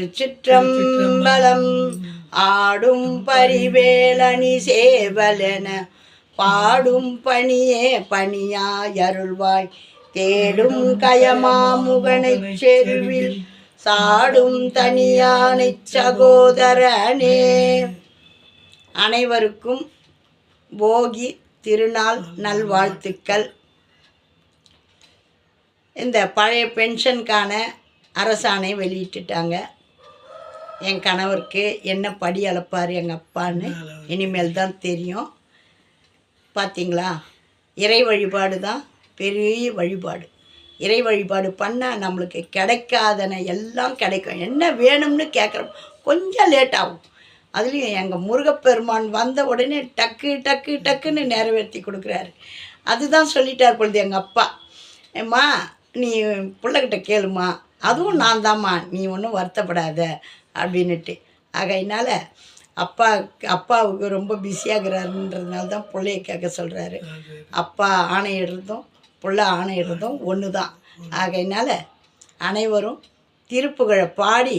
திருச்சிற்றம்பலம் ஆடும் பரிவேலணி சேவலென பாடும் பணியே பணியாயருள்வாய். தேடும் கயமாமுகனைச் செருவில் சாடும் தனியானைச் சகோதரனே. அனைவருக்கும் போகி திருநாள் நல்வாழ்த்துக்கள். இந்த பழைய பென்ஷனுக்கான அரசாணை வெளியிட்டுட்டாங்க. என் கணவருக்கு என்ன படி அளப்பார் எங்கள் அப்பான்னு இனிமேல் தான் தெரியும். பார்த்தீங்களா இறை வழிபாடு தான் பெரிய வழிபாடு. இறை வழிபாடு பண்ணால் நம்மளுக்கு கிடைக்காதன எல்லாம் கிடைக்கும். என்ன வேணும்னு கேட்குறோம் கொஞ்சம் லேட் ஆகும். அதுலேயும் எங்கள் முருகப்பெருமான் வந்த உடனே டக்கு டக்கு டக்குன்னு நிறைவேற்றி கொடுக்குறாரு. அதுதான் சொல்லிட்டார் பொழுது எங்கள் அப்பா. ஏம்மா நீ பிள்ளைகிட்ட கேளுமா அதுவும் நான் தாம்மா நீ ஒன்றும் வருத்தப்படாத அப்படின்னுட்டு. ஆகையினால அப்பா அப்பாவுக்கு ரொம்ப பிஸியாகிறாருன்றதுனால தான் பிள்ளைய கேட்க சொல்கிறாரு அப்பா ஆணையிடுறதும் புள்ள ஆணையிடுறதும் ஒன்று தான் ஆகையினால அனைவரும் திருப்புகழை பாடி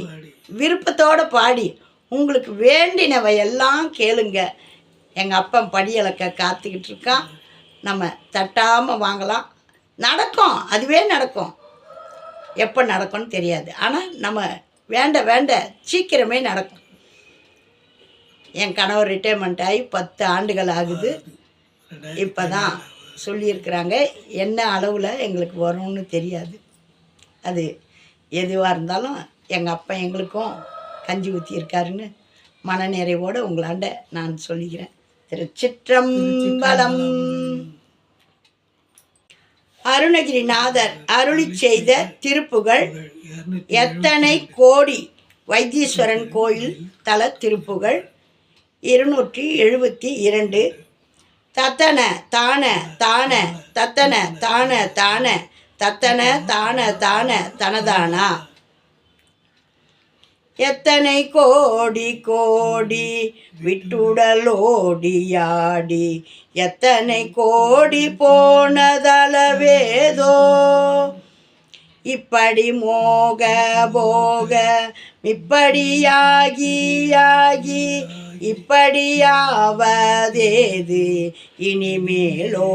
விருப்பத்தோடு பாடி உங்களுக்கு வேண்டினவை எல்லாம் கேளுங்க. எங்கள் அப்பன் படியளக்க காத்துக்கிட்டு இருக்கான் நம்ம தட்டாமல் வாங்கலாம். நடக்கும் அதுவே நடக்கும். எப்போ நடக்கும்னு தெரியாது. ஆனால் நம்ம வேண்ட வேண்ட சீக்கிரமே நடக்கும். என் கணவர் ரிட்டையர்மெண்ட் ஆகி பத்து ஆண்டுகள் ஆகுது. இப்போ தான் சொல்லியிருக்கிறாங்க என்ன அளவில் எங்களுக்கு வரும்னு தெரியாது. அது எதுவாக இருந்தாலும் எங்கள் அப்பா எங்களுக்கும் கஞ்சி ஊற்றியிருக்காருன்னு மனநிறைவோடு உங்களாண்ட நான் சொல்லிக்கிறேன். திருச்சிற்றம்பலம். அருணகிரிநாதர் அருளி செய்த திருப்புகள் எத்தனை கோடி வைத்தீஸ்வரன் கோயில் தல திருப்புகள் இருநூற்றி எழுபத்தி இரண்டு. தத்தன தான தான தத்தன தான தான தத்தன தான தான தனதானா? எத்தனை கோடி கோடி விட்டுடலோடியாடி. எத்தனை கோடி போனதளவேதோ. இப்படி மோக போக இப்படியாகியாகி இப்படியாவதேது இனிமேலோ.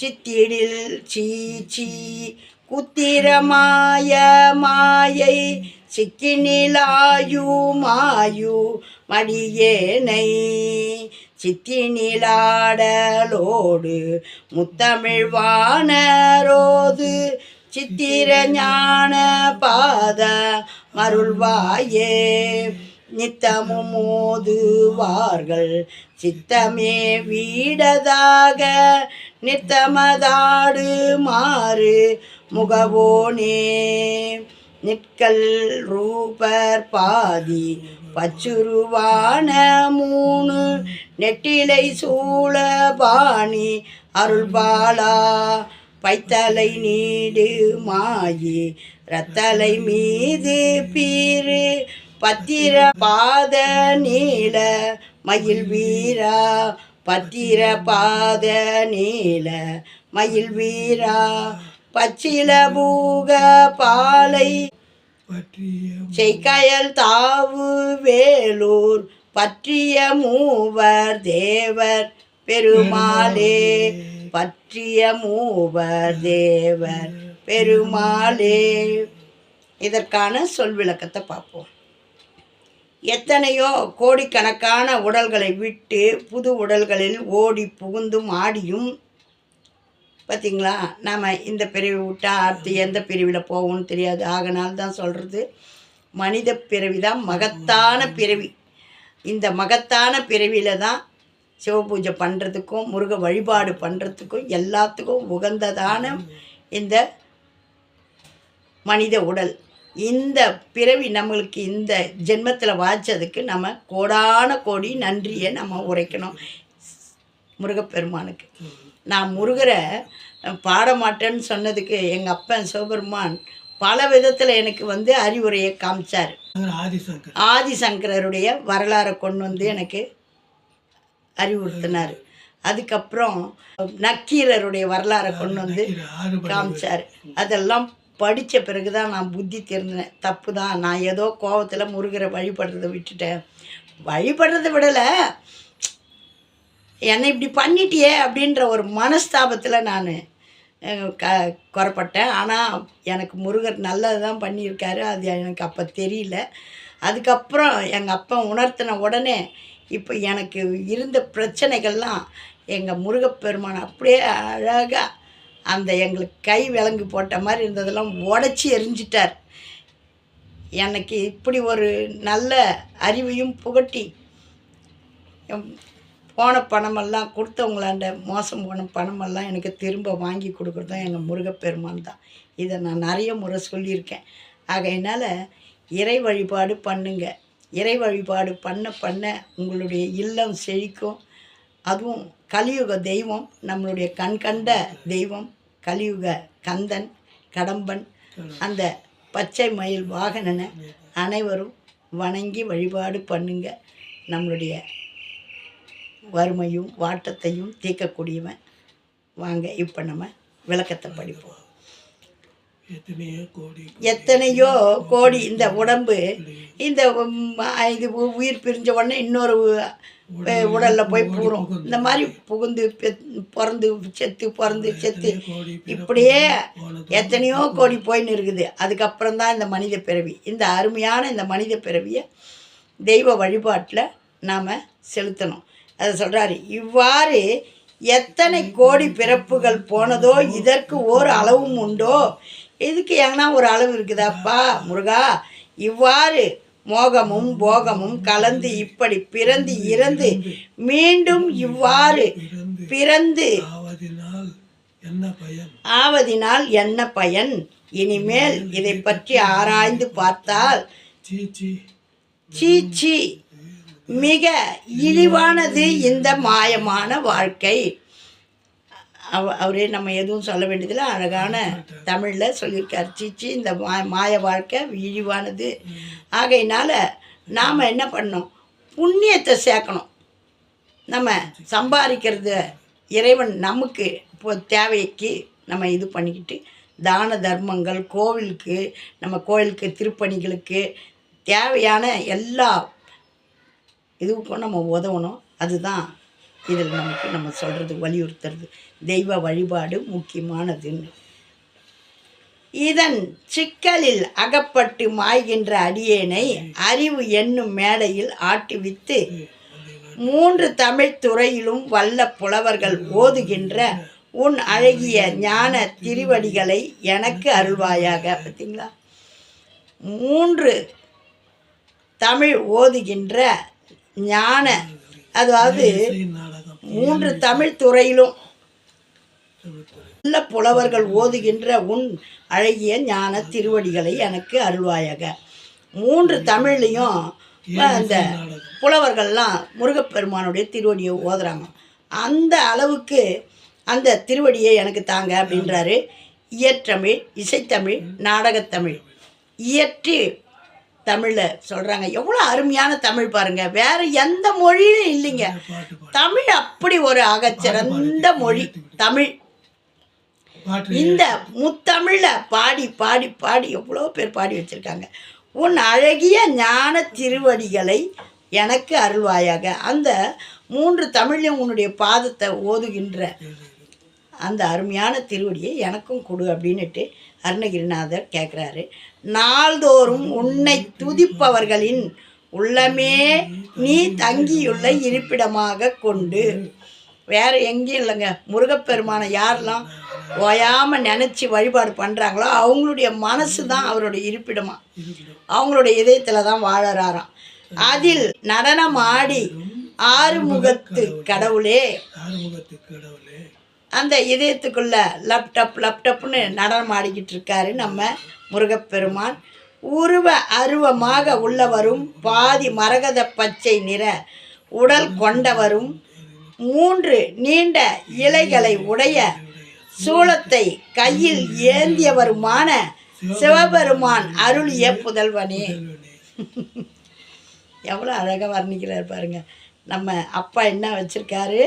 சித்திடில் சீச்சி குத்திர மாய மாயை மாயு மடியேனை. சித்தினிலாடலோடு முத்தமிழ்வானரோது சித்திர ஞான பாத மருள்வாயே நித்தமும் மோதுவார்கள் சித்தமே வீடதாக நித்தமதாடு மாறு முகவோனே. நிற்கல் ரூபர் பாதி பச்சுருவான மூணு நெட்டிலை சூழ பாணி அருள்பாலா பைத்தலை நீடு மாயி ரத்தலை மீது பீரு பத்திர பாத நீல மயில் வீரா பத்திர பாத நீல மயில் வீரா பச்சில பூக பாலை. செய்கயல் தாவு வேலூர் பற்றிய மூவர் தேவர். பெருமாளே பற்றிய மூவர் தேவர். பெருமாளே. இதற்கான சொல் விளக்கத்தை பார்ப்போம். எத்தனையோ கோடிக்கணக்கான உடல்களை விட்டு புது உடல்களில் ஓடி புகுந்தும் ஆடியும் பார்த்திங்களா நாம் இந்த பிறவி விட்டால் அடுத்து எந்த பிரிவில் போவோம்னு தெரியாது. ஆகனால் தான் சொல்கிறது மனித பிறவி தான் மகத்தான பிறவி. இந்த மகத்தான பிறவியில் தான் சிவபூஜை பண்ணுறதுக்கும் முருக வழிபாடு பண்ணுறதுக்கும் எல்லாத்துக்கும் உகந்ததான இந்த மனித உடல். இந்த பிறவி நம்மளுக்கு இந்த ஜென்மத்தில் வாய்ச்சதுக்கு நம்ம கோடான கோடி நன்றியை நம்ம உரைக்கணும். முருகப்பெருமானுக்கு. நான் முருகரை பாட மாட்டேன்னு சொன்னதுக்கு எங்கள் அப்பன் சிவபெருமான் பல விதத்தில் எனக்கு வந்து அறிவுரையை காமிச்சார். ஆதிசங்கர். ஆதிசங்கரருடைய வரலாறை கொண்டு வந்து எனக்கு அறிவுறுத்தினார். அதுக்கப்புறம் நக்கீரருடைய வரலாறை கொண்டு வந்து காமிச்சார். அதெல்லாம் படித்த பிறகு தான் நான் புத்தி தெரிஞ்சினேன். தப்பு தான் நான் ஏதோ கோவத்தில் முருகரை வழிபடுறதை விட்டுட்டேன். வழிபடுறதை விடலை. என்னை இப்படி பண்ணிட்டியே அப்படின்ற ஒரு மனஸ்தாபத்தில் நான் க குறப்பட்டேன் ஆனால் எனக்கு முருகர் நல்லது தான் பண்ணியிருக்காரு. அது எனக்கு அப்போ தெரியல. அதுக்கப்புறம் எங்கள் அப்பா உணர்த்தின உடனே இப்போ எனக்கு இருந்த பிரச்சனைகள்லாம் எங்கள் முருகப்பெருமான் அப்படியே அழகாக அந்த எங்களுக்கு கை விலங்கு போட்ட மாதிரி இருந்ததெல்லாம் உடச்சி எரிஞ்சிட்டார். எனக்கு இப்படி ஒரு நல்ல அறிவையும் புகட்டி போன பணமெல்லாம் கொடுத்தவங்களாண்ட மோசம் போன பணமெல்லாம் எனக்கு திரும்ப வாங்கி கொடுக்குறதும் எங்கள் முருகப்பெருமான் தான். இதை நான் நிறைய முறை சொல்லியிருக்கேன். ஆகையினால் இறை வழிபாடு பண்ணுங்க. இறை வழிபாடு பண்ண பண்ண உங்களுடைய இல்லம் செழிக்கும். அதுவும் கலியுக தெய்வம் நம்மளுடைய கண் கண்ட தெய்வம் கலியுக கந்தன் கடம்பன் அந்த பச்சை மயில் வாகனனை அனைவரும் வணங்கி வழிபாடு பண்ணுங்க. நம்மளுடைய வறுமையும் வாட்டத்தையும் தீர்க்கக்கூடியவன். வாங்க இப்போ நம்ம விளக்கத்தை படிப்போம். எத்தனையோ கோடி இந்த உடம்பு இந்த இது உயிர் பிரிஞ்ச உடனே இன்னொரு உடல்ல போய் பூரும். இந்த மாதிரி புகுந்து பிறந்து செத்து பிறந்து செத்து இப்படியே எத்தனையோ கோடி போயின்னு இருக்குது. அதுக்கப்புறம் தான் இந்த மனித பிறவி. இந்த அருமையான இந்த மனித பிறவியை தெய்வ வழிபாட்டில் நாம் செலுத்தணும். அதை சொல்கிறாரு இவ்வாறு எத்தனை கோடி பிறப்புகள் போனதோ இதற்கு ஓர் அளவும் உண்டோ? இதுக்கு எங்கன்னா ஒரு அளவு இருக்குதாப்பா முருகா. இவ்வாறு மோகமும் போகமும் கலந்து இப்படி பிறந்து இறந்து மீண்டும் இவ்வாறு பிறந்து ஆவதினால் என்ன பயன்? இனிமேல் இதை பற்றி ஆராய்ந்து பார்த்தால் சீச்சி. மிக இழிவானது இந்த மாயமான வாழ்க்கை. அவ அவரே நம்ம எதுவும் சொல்ல வேண்டியதில்லை. அழகான தமிழில் சொல்லியிருக்கார். சீச்சி இந்த மா மாய வாழ்க்கை இழிவானது. ஆகையினால நாம் என்ன பண்ணோம் புண்ணியத்தை சேர்க்கணும். நம்ம சம்பாதிக்கிறத இறைவன் நமக்கு இப்போ தேவைக்கு நம்ம இது பண்ணிக்கிட்டு தான தர்மங்கள் கோவிலுக்கு நம்ம கோவிலுக்கு திருப்பணிகளுக்கு தேவையான எல்லா இதுக்கும் நம்ம உதவணும். அதுதான் இதில் நமக்கு நம்ம சொல்கிறது வலியுறுத்துறது. தெய்வ வழிபாடு முக்கியமானதுன்னு. இதன் சிக்கலில் அகப்பட்டு மாய்கின்ற அடியேனை அறிவு என்னும் மேடையில் ஆட்டுவித்து மூன்று தமிழ் துறையிலும் வல்ல புலவர்கள் ஓதுகின்ற உன் அழகிய ஞான திருவடிகளை எனக்கு அருள்வாயாக. பார்த்தீங்களா? மூன்று தமிழ் ஓதுகின்ற ஞான அதாவது மூன்று தமிழ் துறையிலும் நல்ல புலவர்கள் ஓதுகின்ற உன் அழகிய ஞான திருவடிகளை எனக்கு அருள்வாயாக. மூன்று தமிழ்லையும் அந்த புலவர்கள்லாம் முருகப்பெருமானுடைய திருவடியை ஓதுறாங்க. அந்த அளவுக்கு அந்த திருவடியை எனக்கு தாங்க அப்படின்றாரு. இயற்றமிழ் இசைத்தமிழ் நாடகத்தமிழ். இயற்றி தமிழில் சொல்கிறாங்க எவ்வளோ அருமையான தமிழ் பாருங்க. வேற எந்த மொழியிலும் இல்லைங்க. தமிழ் அப்படி ஒரு அகச்சிறந்த மொழி. தமிழ். இந்த முத்தமிழில் பாடி பாடி பாடி எவ்வளோ பேர் பாடி வச்சுருக்காங்க. உன் அழகிய ஞான திருவடிகளை எனக்கு அருள்வாயாக. அந்த மூன்று தமிழ்லையும் உன்னுடைய பாதத்தை ஓதுகின்ற அந்த அருமையான திருவடியை எனக்கும் கொடு அப்படின்னுட்டு அருணகிரிநாதர் கேட்குறாரு நாள்தோறும் உன்னை துதிப்பவர்களின் உள்ளமே நீ தங்கியுள்ள இருப்பிடமாக கொண்டு. வேற எங்கேயும் இல்லைங்க. முருகப்பெருமானை யாரெல்லாம் ஓயாமல் நினச்சி வழிபாடு பண்ணுறாங்களோ அவங்களுடைய மனசு தான் அவருடைய இருப்பிடமா. அவங்களுடைய இதயத்தில் தான் வாழறாராம். அதில் நடனம் ஆடி ஆறுமுகத்து கடவுளே. கடவுளே அந்த இதயத்துக்குள்ள லப்டப் லப்டப்னு நடனம் ஆடிக்கிட்டு இருக்காரு நம்ம முருகப்பெருமான் உருவ அருவமாக உள்ளவரும் பாதி மரகத பச்சை நிற உடல் கொண்டவரும் மூன்று நீண்ட இலைகளை உடைய சூளத்தை கையில் ஏந்தியவருமான சிவபெருமான் அருளிய புதல்வனே எவ்வளோ அழகாக வர்ணிக்கிறார் பாருங்க. நம்ம அப்பா என்ன வச்சிருக்காரு?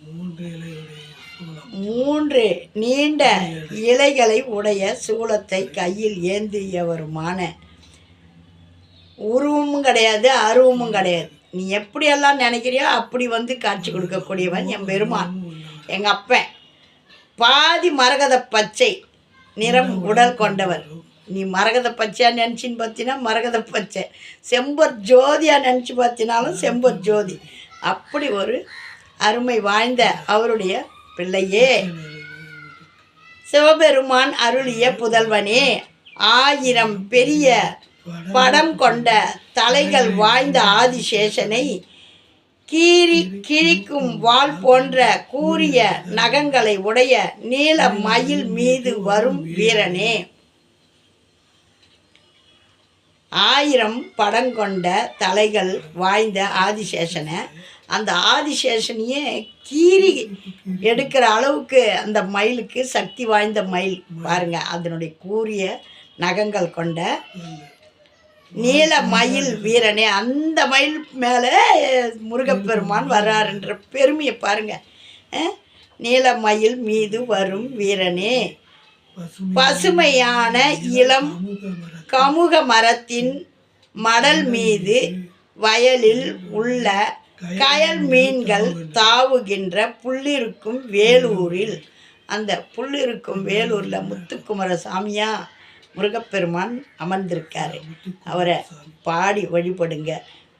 மூன்று இலையுடைய மூன்று நீண்ட இலைகளை உடைய சூலத்தை கையில் ஏந்தியவருமான. உருவமும் கிடையாது அருவமும் கிடையாது. நீ எப்படியெல்லாம் நினைக்கிறியோ அப்படி வந்து காட்சி கொடுக்கக்கூடியவன் என் பெருமான் எங்கள் அப்பன். பாதி மரகத பச்சை நிறம் உடல் கொண்டவர். நீ மரகத பச்சையாக நினச்சின்னு பார்த்தீங்கன்னா மரகத பச்சை. செம்பர் ஜோதியாக நினச்சி பார்த்தினாலும் செம்பர் ஜோதி. அப்படி ஒரு அருமை வாய்ந்த அவருடைய பிள்ளையே. சிவபெருமான் அருளிய புதல்வனே ஆயிரம் பெரிய படம் கொண்ட தலைகள் வாய்ந்த ஆதிசேஷனை கீறி கிழிக்கும் வாள் போன்ற கூரிய நகங்களை உடைய நீல மயில் மீது வரும் வீரனே. ஆயிரம் படம் கொண்ட தலைகள் வாய்ந்த ஆதிசேஷனை அந்த ஆதிசேஷனையே கீறி எடுக்கிற அளவுக்கு அந்த மயிலுக்கு சக்தி வாய்ந்த மயில் பாருங்க அதனுடைய கூரிய நகங்கள் கொண்ட நீல மயில் வீரனே அந்த மயில் மேலே முருகப்பெருமான் வர்றாருன்ற பெருமையை பாருங்க. நீல மயில் மீது வரும் வீரனே. பசுமையான இளம் கமுக மரத்தின் மடல் மீது வயலில் உள்ள கயல் மீன்கள் தாவுகின்ற புள்ளிருக்கும் வேலூரில். அந்த புள்ளிருக்கும் வேலூரில் முத்துக்குமர சாமியா முருகப்பெருமான் அமர்ந்திருக்காரு. அவரை பாடி வழிபடுங்க.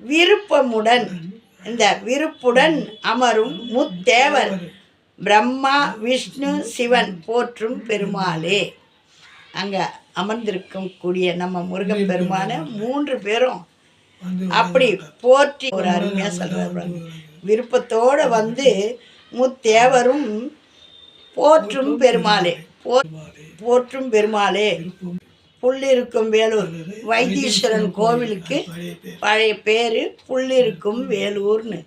விருப்பமுடன் இந்த விருப்புடன் அமரும் முத்தேவர் பிரம்மா விஷ்ணு சிவன் போற்றும் பெருமாளே. அங்கே அமர்ந்திருக்கும் கூடிய நம்ம முருகப்பெருமான மூன்று பேரும் அப்படி போற்றி ஒரு அருமையாக சொல்கிறார் விருப்பத்தோட வந்து முத்தேவரும் போற்றும் பெருமாளே. போற்றும் பெருமாளே. புள்ளிருக்கும் வேலூர். வைத்தீஸ்வரன் கோவிலுக்கு பழைய பேர் புள்ளிருக்கும் வேலூர்னு.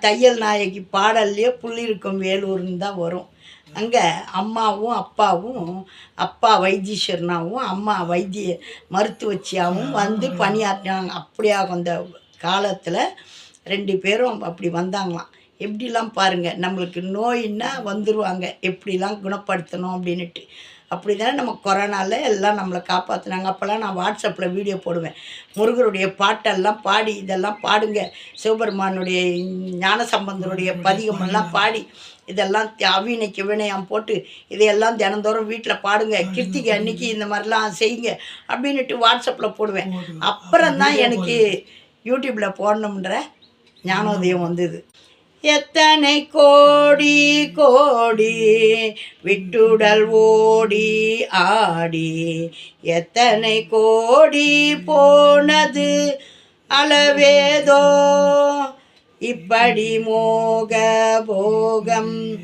தையல் நாயகி பாடல்லையே புள்ளிருக்கும் வேலூர்னு தான் வரும். அங்கே அம்மாவும் அப்பாவும் அப்பா வைத்தீஸ்வரனாவும் அம்மா வைத்திய மருத்துவச்சியாகவும் வந்து பணியாற்றினாங்க. அப்படியாக அந்த காலத்தில் ரெண்டு பேரும் அப்படி வந்தாங்களாம். எப்படிலாம் பாருங்கள் நம்மளுக்கு நோயின்னா வந்துடுவாங்க எப்படிலாம் குணப்படுத்தணும் அப்படின்னுட்டு. அப்படி தானே நம்ம கொரோனாவில் எல்லாம் நம்மளை காப்பாற்றினாங்க அப்போல்லாம் நான் வாட்ஸ்அப்பில் வீடியோ போடுவேன். முருகருடைய பாட்டெல்லாம் பாடி இதெல்லாம் பாடுங்க. சிவபெருமானுடைய ஞானசம்பந்தருடைய பதிகமெல்லாம் பாடி இதெல்லாம் அவினைக்கு வினயம் போட்டு இதையெல்லாம் தினந்தோறும் வீட்டில் பாடுங்க. கிருத்திகை அன்னைக்கு இந்த மாதிரிலாம் செய்யுங்க அப்படின்னுட்டு வாட்ஸ்அப்பில் போடுவேன். அப்புறம் தான் எனக்கு யூடியூப்பில் போடணுன்ற ஞானோதயம் வந்தது. எத்தனை கோடி கோடி விட்டுடல் ஓடி ஆடி. எத்தனை கோடி போனது அளவேதோ. இப்படி மோக போகம்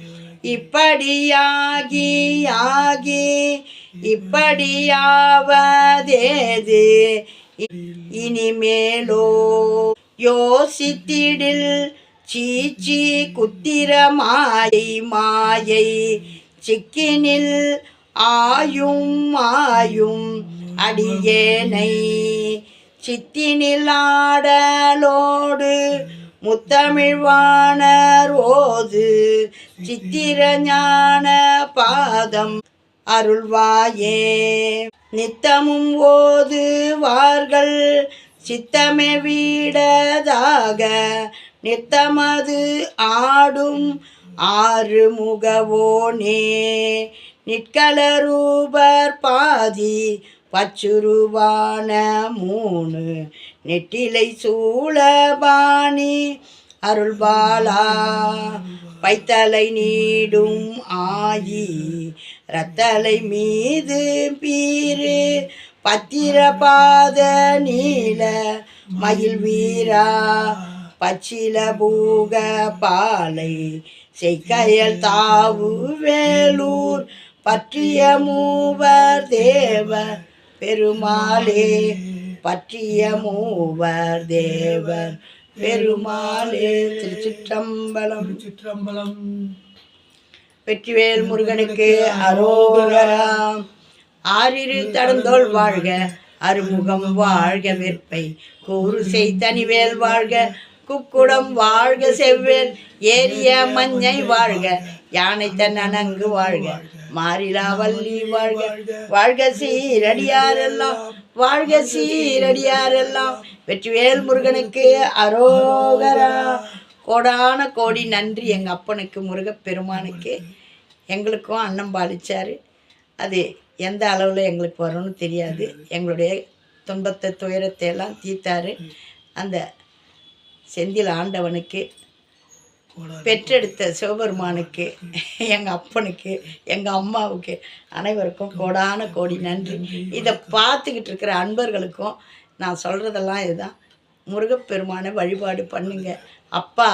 இப்படியாகி ஆகி இப்படியாவதேது? இனிமேலோ யோசித்திடில் சீச்சி குத்திர மாயை மாயை சிக்கினில் ஆயும் மாயும் அடியேனை. சித்தினில் ஆடலோடு முத்தமிழ்வாணர் ஓது சித்திர ஞான பாதம் அருள்வாயே. நித்தமும் ஓதுவார்கள் சித்தமே வீடதாக நித்தமது ஆடும் ஆறு முகவோனே நிற்கலரூபர் பாதி பச்சுருவான மூணு. நெட்டிலை சூழபாணி அருள்பாலா. பைத்தலை நீடும் ஆயி ரத்தலை மீது பீரு. பத்திரபாத நீல மயில் வீரா. பச்சில பூக பாலை செய்கையல் தாவு வேலூர். பற்றிய மூவர் தேவர் பெருமாளே பற்றிய மூவர் தேவர் பெருமாளே. திருச்சிற்றம்பலம். சிற்றம்பலம் வெற்றிவேல் முருகனுக்கு அரோகரா. ஆறிரு தடந்தோள் வாழ்க அருமுகம் வாழ்க வெற்பை கூறு செய் தனிவேல் வாழ்க குக்குடம் வாழ்க செவ்வேல் ஏரிய மஞ்சை வாழ்க யானை தன் அணங்கு வாழ்க. மாறிலா வள்ளி வாழ்க வாழ்க சீரடியாரெல்லாம் வாழ்க சீரடியாரெல்லாம். வெற்றிவேல் முருகனுக்கு அரோகரா. கோடான கோடி நன்றி எங்கள் அப்பனுக்கு முருகப்பெருமானுக்கு எங்களுக்கும் அன்னம் பாலிச்சார். அது எந்த அளவில் எங்களுக்கு வரும்னு தெரியாது. எங்களுடைய துன்பத்தை துயரத்தை எல்லாம் தீர்த்தாரு. அந்த செந்தில் ஆண்டவனுக்கு பெற்றெடுத்த சிவபெருமானுக்கு எங்கள் அப்பனுக்கு எங்கள் அம்மாவுக்கு அனைவருக்கும் கோடான கோடி நன்றி. இதை பார்த்துக்கிட்டு இருக்கிற அன்பர்களுக்கும் நான் சொல்கிறதெல்லாம் இதுதான். முருகப்பெருமானை வழிபாடு பண்ணுங்க. அப்பா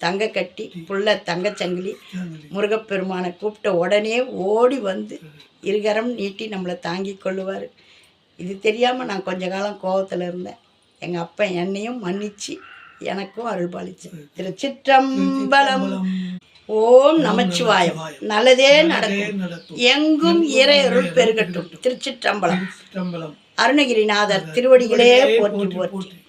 தங்க கட்டி புள்ள தங்கச்சங்கிலி முருகப்பெருமானை கூப்பிட்ட உடனே ஓடி வந்து இருகரம் நீட்டி நம்மளை தாங்கி கொள்ளுவார். இது தெரியாமல் நான் கொஞ்ச காலம் கோபத்தில் இருந்தேன். எங்கள் அப்பா என்னையும் மன்னிச்சு எனக்கும் அருள் பாலிச்சு. திருச்சிற்றம்பலம். ஓம் நமச்சிவாயம். நல்லதே நடக்கும். எங்கும் இறையருள் பெருகட்டும். திருச்சிற்றம்பலம். சிற்றம்பலம் அருணகிரிநாதர் திருவடிகளே போற்றி. போற்றி.